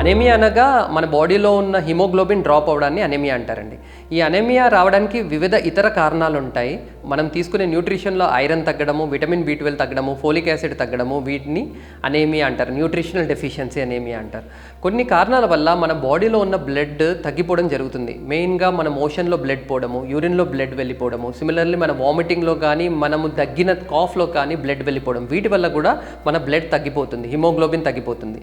Anaemia అనగా మన బాడీలో ఉన్న హిమోగ్లోబిన్ డ్రాప్ అవడాన్ని అనేమియా అంటారండి. ఈ అనేమియా రావడానికి వివిధ ఇతర కారణాలు ఉంటాయి మనం తీసుకునే న్యూట్రిషన్లో ఐరన్ తగ్గడము విటమిన్ బి ట్వెల్వ్ తగ్గడము ఫోలిక్ యాసిడ్ తగ్గడము వీటిని అనేమియా అంటారు. న్యూట్రిషనల్ డెఫిషియన్సీ అనేమియా అంటారు. కొన్ని కారణాల వల్ల మన బాడీలో ఉన్న బ్లడ్ తగ్గిపోవడం జరుగుతుంది. మెయిన్గా మన మోషన్లో బ్లడ్ పోవడము యూరిన్లో బ్లడ్ వెళ్ళిపోవడము సిమిలర్లీ మన వామిటింగ్లో కానీ మనము తగ్గిన కాఫ్లో కానీ బ్లడ్ వెళ్ళిపోవడం వీటి వల్ల కూడా మన బ్లడ్ తగ్గిపోతుంది హిమోగ్లోబిన్ తగ్గిపోతుంది.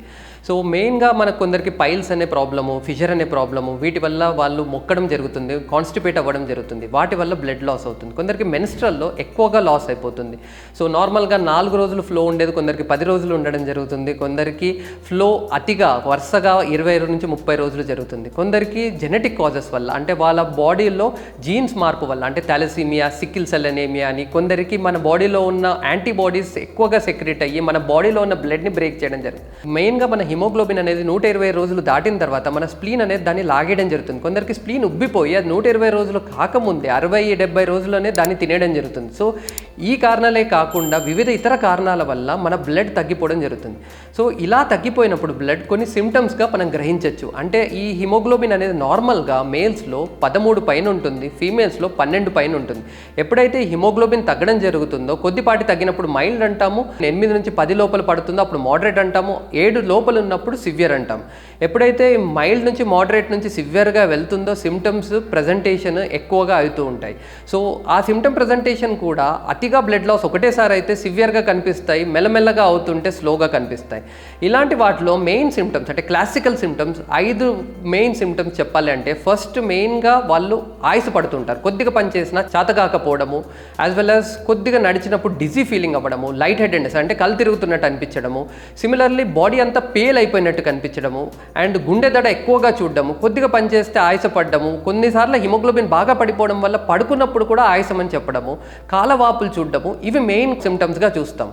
సో మెయిన్గా మనకు కొందరికి పైల్స్ అనే ప్రాబ్లము ఫిషర్ అనే ప్రాబ్లము వీటి వల్ల వాళ్ళు మొక్కడం జరుగుతుంది కాన్స్టిపేట్ అవ్వడం జరుగుతుంది. వాటి వల్ల బ్లడ్ లాస్ అవుతుంది. కొందరికి మెన్స్ట్రల్లో ఎక్కువగా లాస్ అయిపోతుంది. సో నార్మల్గా నాలుగు రోజులు ఫ్లో ఉండేది కొందరికి పది రోజులు ఉండడం జరుగుతుంది. కొందరికి ఫ్లో అతిగా వరుసగా ఇరవై నుంచి ముప్పై రోజులు జరుగుతుంది. కొందరికి జెనెటిక్ కాజెస్ వల్ల అంటే వాళ్ళ బాడీలో జీన్స్ మార్పు వల్ల అంటే థాలసీమియా సిక్కిల్ సెల్ అనేమియా అని కొందరికి మన బాడీలో ఉన్న యాంటీబాడీస్ ఎక్కువగా సెక్రెట్ అయ్యి మన బాడీలో ఉన్న బ్లడ్ని బ్రేక్ చేయడం జరుగుతుంది. మెయిన్గా మన హిమోగ్లోబిన్ అనేది నూట ఇరవై రోజులు దాటిన తర్వాత మన స్ప్లీన్ అనేది దాన్ని లాగేయడం జరుగుతుంది. కొందరికి స్ప్లీన్ ఉబ్బిపోయి అది నూట ఇరవై రోజులు కాకముందే అరవై డెబ్బై రోజుల్లోనే దాన్ని తినేయడం జరుగుతుంది. సో ఈ కారణాలే కాకుండా వివిధ ఇతర కారణాల వల్ల మన బ్లడ్ తగ్గిపోవడం జరుగుతుంది. సో ఇలా తగ్గిపోయినప్పుడు బ్లడ్ కొన్ని సిమ్టమ్స్గా మనం గ్రహించవచ్చు అంటే ఈ హిమోగ్లోబిన్ అనేది నార్మల్గా మేల్స్లో పదమూడు పైన ఉంటుంది ఫీమేల్స్లో పన్నెండు పైన ఉంటుంది. ఎప్పుడైతే హిమోగ్లోబిన్ తగ్గడం జరుగుతుందో కొద్దిపాటి తగ్గినప్పుడు మైల్డ్ అంటాము ఎనిమిది నుంచి పది లోపల పడుతుందో అప్పుడు మోడరేట్ అంటాము ఏడు లోపల ఉన్నప్పుడు సివియర్ అంటాం ఎప్పుడైతే మైల్డ్ నుంచి మోడరేట్ నుంచి సివియర్గా వెళ్తుందో సిమ్టమ్స్ ప్రజెంటేషన్ ఎక్కువగా అవుతూ ఉంటాయి. సో ఆ సిమ్టమ్ ప్రజెంటేషన్ కూడా అతిగా బ్లడ్ లాస్ ఒకటేసారి అయితే సివియర్గా కనిపిస్తాయి మెల్లమెల్లగా అవుతుంటే స్లోగా కనిపిస్తాయి. ఇలాంటి వాటిలో మెయిన్ సిమ్టమ్స్ అంటే క్లాసికల్ సిమ్టమ్స్ ఐదు మెయిన్ సిమ్టమ్స్ చెప్పాలి అంటే ఫస్ట్ మెయిన్గా వాళ్ళు ఆయుస్ పడుతుంటారు. కొద్దిగా పని చేసినా చేతగాకపోవడము యాజ్ వెల్ యాజ్ కొద్దిగా నడిచినప్పుడు డిజీ ఫీలింగ్ అవ్వడము లైట్ హెడెడ్నెస్ అంటే కళ్ళు తిరుగుతున్నట్టు అనిపించడము. సిమిలర్లీ బాడీ అంతా పేల్ అయిపోయినట్టు చూడడము అండ్ గుండె దడ ఎక్కువగా చూడడము కొద్దిగా పనిచేస్తే ఆయాసపడ్డము కొన్నిసార్లు హిమోగ్లోబిన్ బాగా పడిపోవడం వల్ల పడుకున్నప్పుడు కూడా ఆయాసం అని చెప్పడము కాలవాపులు చూడడము ఇవి మెయిన్ సిమ్టమ్స్గా చూస్తాం.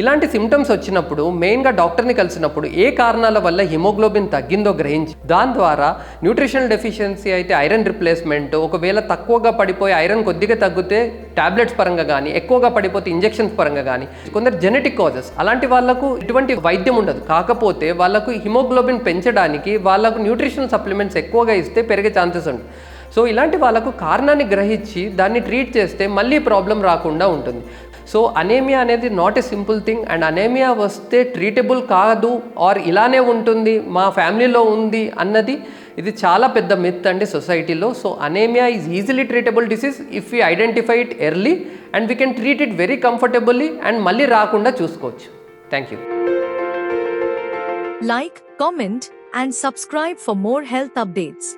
ఇలాంటి సిమ్టమ్స్ వచ్చినప్పుడు మెయిన్గా డాక్టర్ని కలిసినప్పుడు ఏ కారణాల వల్ల హిమోగ్లోబిన్ తగ్గిందో గ్రహించి దాని ద్వారా న్యూట్రిషనల్ డెఫిషియన్సీ అయితే ఐరన్ రిప్లేస్మెంట్ ఒకవేళ తక్కువగా పడిపోయి ఐరన్ కొద్దిగా తగ్గితే టాబ్లెట్స్ పరంగా కానీ ఎక్కువగా పడిపోతే ఇంజెక్షన్స్ పరంగా కానీ కొందరు జెనెటిక్ కాజెస్ అలాంటి వాళ్ళకు ఇటువంటి వైద్యం ఉండదు. కాకపోతే వాళ్ళకు హిమోగ్లోబిన్ పెంచడానికి వాళ్ళకు న్యూట్రిషనల్ సప్లిమెంట్స్ ఎక్కువగా ఇస్తే పెరిగే ఛాన్సెస్ ఉంటుంది సో ఇలాంటి వాళ్ళకు కారణాన్ని గ్రహించి దాన్ని ట్రీట్ చేస్తే మళ్ళీ ప్రాబ్లం రాకుండా ఉంటుంది. సో అనేమియా అనేది not a simple thing and anaemia వస్తే ట్రీటబుల్ కాదు ఆర్ ఇలానే ఉంటుంది మా ఫ్యామిలీలో ఉంది అన్నది ఇది చాలా పెద్ద మిత్ అండి సొసైటీలో so anaemia is easily treatable disease if you identify it early and we can treat it very comfortably and మళ్ళీ రాకుండా చూసుకోవచ్చు. Thank you like comment and subscribe for more health updates